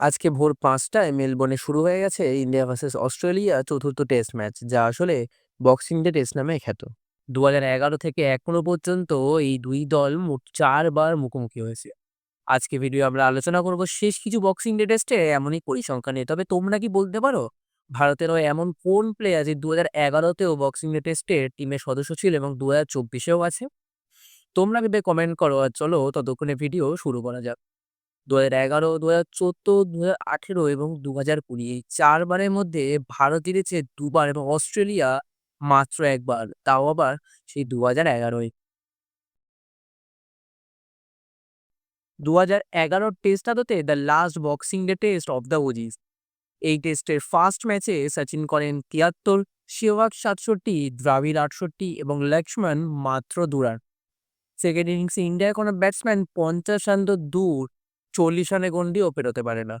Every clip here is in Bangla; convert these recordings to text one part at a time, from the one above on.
আজকে ভোর ৫টায় মেলবোর্নে শুরু হয়ে গেছে ইন্ডিয়া ভার্সেস অস্ট্রেলিয়া চতুর্থ টেস্ট ম্যাচ, যা আসলে বক্সিং ডে টেস্ট নামে খ্যাত। দু এগারো থেকে এখনও পর্যন্ত এই দুই দল মোট চারবার মুখোমুখি হয়েছে। আজকে ভিডিও আমরা আলোচনা করব শেষ কিছু বক্সিং ডে টেস্টে এমনই পরিসংখ্যান নিয়ে। তবে তোমরা কি বলতে পারো, ভারতেরও এমন কোন প্লেয়ার যে দু হাজার এগারোতেও বক্সিং ডে টেস্টের টিমের সদস্য ছিল এবং দু হাজার চব্বিশেও আছে? তোমরা ভেবে কমেন্ট করো আর চলো ততক্ষণে ভিডিও শুরু করা যাক। দু হাজার এগারো দু হাজার চোদ্দ দু হাজার আঠেরো এবং দু হাজার কুড়ি। এই চারবারের মধ্যে ভারত জিতেছে দুবার এবং অস্ট্রেলিয়া মাত্র একবার, তাও আবার সেই দু হাজার এগারোয়। দু হাজার এগারোর টেস্ট আদতে the last Boxing Day test of the Aussies এই টেস্টের ফার্স্ট ম্যাচে সচিন করেন তিয়াত্তর সেহবাগ সাতষট্টি, দ্রাবিড় আটষট্টি এবং লক্ষ্মণ মাত্র দু রান সেকেন্ড ইনিংসে ইন্ডিয়ার কোনো ব্যাটসম্যান পঞ্চাশ রান দূর। চল্লিশ রানে গন্ডিও পেরোতে পারে না।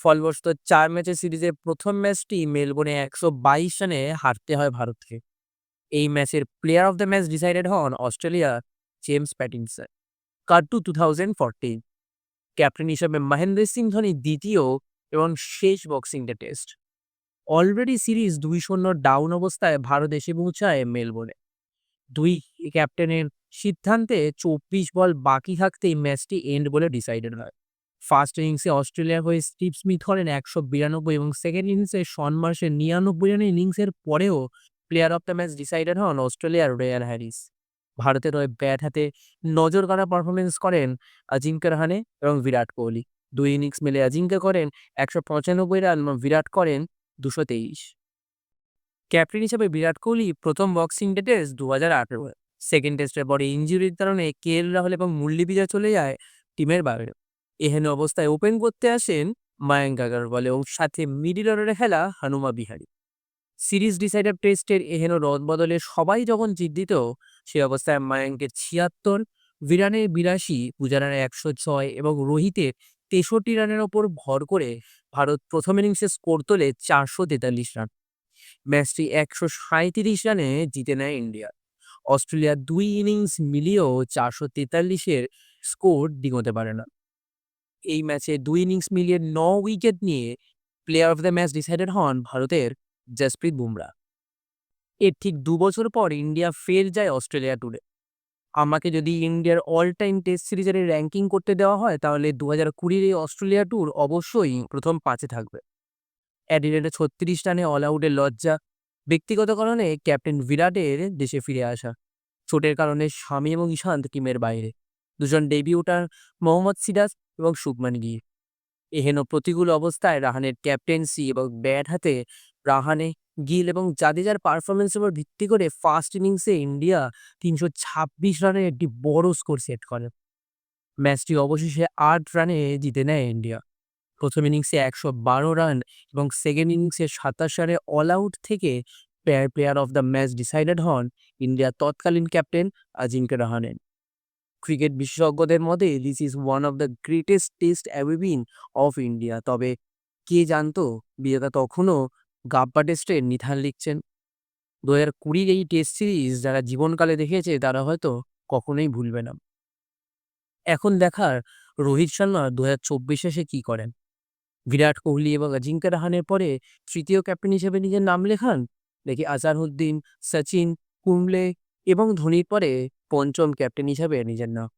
ফলবশত চার ম্যাচের সিরিজের প্রথম ম্যাচটি মেলবোর্নে একশো বাইশ রানে হারতে হয় ভারতকে। এই ম্যাচের player of the match decided হন অস্ট্রেলিয়া জেমস প্যাটিনসন। কার্টু টু থাউজেন্ড ফোরটিন। ক্যাপ্টেন হিসেবে মহেন্দ্র সিং ধোনি দ্বিতীয় এবং শেষ Boxing Day test. Already series দুই শূন্য ডাউন অবস্থায় ভারত এসে পৌঁছায় মেলবোর্নে। দুই ক্যাপ্টেনের সিদ্ধান্তে চব্বিশ বল বাকি থাকতেই ম্যাচটি এন্ড বলে ডিসাইডেড হয়। ফার্স্ট ইনিংসে অস্ট্রেলিয়ার হয়ে স্টিভ স্মিথ হলেন একশো বিরানব্বই এবং সেকেন্ড ইনিংসে শন মার্শের নিরানব্বই রানের ইনিংসের পরেও player of the match decided হন অস্ট্রেলিয়ার রেয়ার হ্যারিস। ভারতের হয়ে ব্যাট হাতে নজর কাড়া পারফরমেন্স করেন অজিঙ্ক্য রাহানে এবং বিরাট কোহলি। দুই ইনিংস মিলে অজিঙ্ক্য করেন একশো পঁচানব্বই রান এবং বিরাট করেন দুশো তেইশ। ক্যাপ্টেন হিসেবে বিরাট কোহলি প্রথম বক্সিং ডে টেস্ট দু হাজার আঠেরো। সেকেন্ড টেস্টের পরে ইঞ্জুরির কারণে কে এল রাহুল এবং মুরলি বিজয় চলে যায় টিমের বাইরে। এহেন অবস্থায় ওপেন করতে আসেন মায়াঙ্ক আগারওয়াল এবং সাথে মিডিল অর্ডারে খেলা হানুমা বিহারি সিরিজ ডিসাইডার টেস্টের এহেন রদ বদলে সবাই যখন জিত দিত সে অবস্থায় মায়াঙ্কের ছিয়াত্তর বিরানের বিরাশি পূজারানের একশো ছয় এবং রোহিতের তেষট্টি রানের ওপর ভর করে ভারত প্রথম ইনিংসে স্কোর তোলে চারশো তেতাল্লিশ রান। ম্যাচটি একশো সাঁত্রিশ রানে জিতে নেয় ইন্ডিয়া অস্ট্রেলিয়ার দুই ইনিংস মিলিয়েও চারশো তেতাল্লিশের স্কোর ডিঙোতে পারে না। এই ম্যাচে দুই ইনিংস মিলিয়ে ন উইকেট নিয়ে player of the match decided হন ভারতের জসপ্রীত বুমরা। এর ঠিক দু বছর পর ইন্ডিয়া ফের যায় অস্ট্রেলিয়া ট্যুরে আমাকে যদি ইন্ডিয়ার অল টাইম টেস্ট সিরিজের র্যাঙ্কিং করতে দেওয়া হয়, তাহলে দু হাজার কুড়ির এই অস্ট্রেলিয়া ট্যুর অবশ্যই প্রথম পাঁচে থাকবে। অ্যাডিলেডে ছত্রিশ রানে অল আউটের লজ্জা ব্যক্তিগত কারণে ক্যাপ্টেন বিরাটের দেশে ফিরে আসা, চোটের কারণে স্বামী এবং ঈশান্ত টিমের বাইরে। দুজন ডেবিউটার মোহাম্মদ সিরাজ এবং শুভমান গির এহেন প্রতিকূল অবস্থায় রাহানের ক্যাপ্টেন্সি এবং ব্যাট হাতে রাহানে, গিল এবং জাদেজার পারফরমেন্সের উপর ভিত্তি করে ফার্স্ট ইনিংসে ইন্ডিয়া তিনশো ছাব্বিশ রানের একটি বড় স্কোর সেট করে। ম্যাচটি অবশেষে আট রানে জিতে নেয় ইন্ডিয়া। প্রথম ইনিংসে একশো বারো রান এবং সেকেন্ড ইনিংসে সাতাশ রানে অল আউট থেকে player of the match decided হন ইন্ডিয়ার তৎকালীন ক্যাপ্টেন আজিঙ্ক্য রাহানেন। ক্রিকেট বিশেষজ্ঞদের মতে this is one of the greatest test ever been of India তবে কে জানতো বিজেতা তখনও গাব্বা টেস্টে নিধান লিখছেন। দু হাজার কুড়ির এই টেস্ট সিরিজ যারা জীবনকালে দেখেছে, তারা হয়তো কখনোই ভুলবে না। এখন দেখার রোহিত শর্মা দু হাজার চব্বিশে সে কী করেন? বিরাট কোহলি এবং অজিঙ্কা রাহানের পরে তৃতীয় ক্যাপ্টেন হিসেবে নিজের নাম লেখান। দেখি আজহারউদ্দিন সচিন, কুম্বলে এবং ধোনির পরে পঞ্চম ক্যাপ্টেন হিসেবে নিজের নাম।